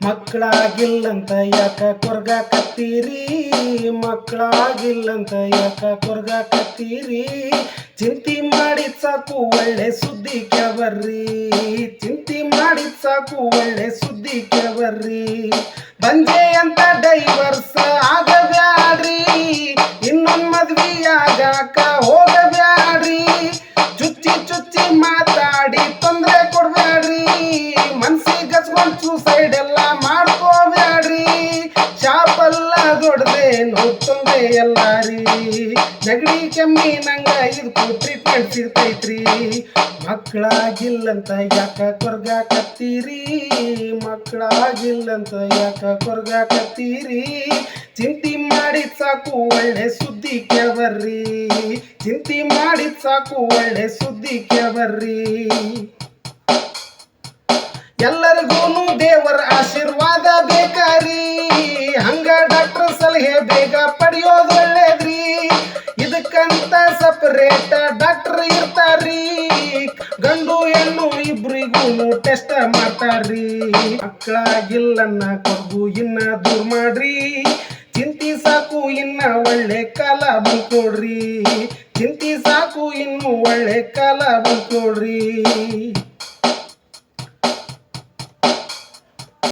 ಮಕ್ಕಳಾಗಿಲ್ಲಂತ ಯಾಕ ಕೊರ್ಗಾಕತ್ತೀರಿ ಮಕ್ಕಳಾಗಿಲ್ಲಂತ ಯಾಕ ಕೊರ್ಗಾಕತ್ತೀರಿ ಚಿಂತಿ ಮಾಡಿದ ಸಾಕು ಒಳ್ಳೆ ಸುದ್ದಿ ಕೆವರ್ರಿ ಚಿಂತಿ ಮಾಡಿದ ಸಾಕು ಒಳ್ಳೆ ಸುದ್ದಿ ಕೆವರ್ರಿ ಬಂಜೆ ಅಂತ ಡೈವರ್ಸ್ ಆಗಬ್ಯಾಡ್ರಿ ಇನ್ನೊಂದು ಮದ್ವಿ ಆಗಾಕ ಸೂಸೈಡ್ ಎಲ್ಲ ಮಾಡ್ಕೋಬ್ಯಾಡ್ರಿ. ಶಾಪಲ್ಲ ದೊಡ್ಡದೆ ನೋಡ್ತಂದೆ ಎಲ್ಲಾರಿ. ನೆಗಡಿ ಕೆಮ್ಮಿ ನಂಗ ಇದಕ್ಕೂ ಟ್ರೀಟ್ಮೆಂಟ್ ಸಿಗ್ತೈತ್ರಿ. ಮಕ್ಕಳಾಗಿಲ್ಲಂತ ಯಾಕ ಕೊರ್ಗಾಕತ್ತೀರಿ? ಮಕ್ಕಳಾಗಿಲ್ಲಂತ ಯಾಕ ಕೊರ್ಗಾಕತ್ತೀರಿ? ಚಿಂತಿ ಮಾಡಿದ ಸಾಕು, ಒಳ್ಳೆ ಸುದ್ದಿ ಕೇಳ್ಬರ್ರಿ. ಚಿಂತಿ ಮಾಡಿದ ಸಾಕು, ಒಳ್ಳೆ ಸುದ್ದಿ ಕೇಳ್ಬರ್ರಿ. ಎಲ್ಲರಿಗೂ ದೇವರ ಆಶೀರ್ವಾದ ಬೇಕಾರಿ. ಹಂಗ ಡಾಕ್ಟರ್ ಸಲಹೆ ಬೇಗ ಪಡೆಯೋದು ಒಳ್ಳೇದ್ರಿ. ಇದಕ್ಕಂತ ಸಪರೇಟ್ ಡಾಕ್ಟರ್ ಇರ್ತಾರಿ. ಗಂಡು ಹೆಣ್ಣು ಇಬ್ರಿಗೂ ಟೆಸ್ಟ್ ಮಾಡ್ತಾರ್ರಿ ಮಕ್ಕಳಾಗಿಲ್ಲನ್ನ ಕೊಬ್ಬು ಇನ್ನ ದೂರ್ ಮಾಡ್ರಿ. ಚಿಂತಿ ಸಾಕು ಇನ್ನ ಒಳ್ಳೆ ಕಾಲ ಬಂದ್ಕೊಡ್ರಿ. ಚಿಂತಿ ಸಾಕು ಇನ್ನು ಒಳ್ಳೆ ಕಾಲ ಬಂದ್ಕೊಡ್ರಿ.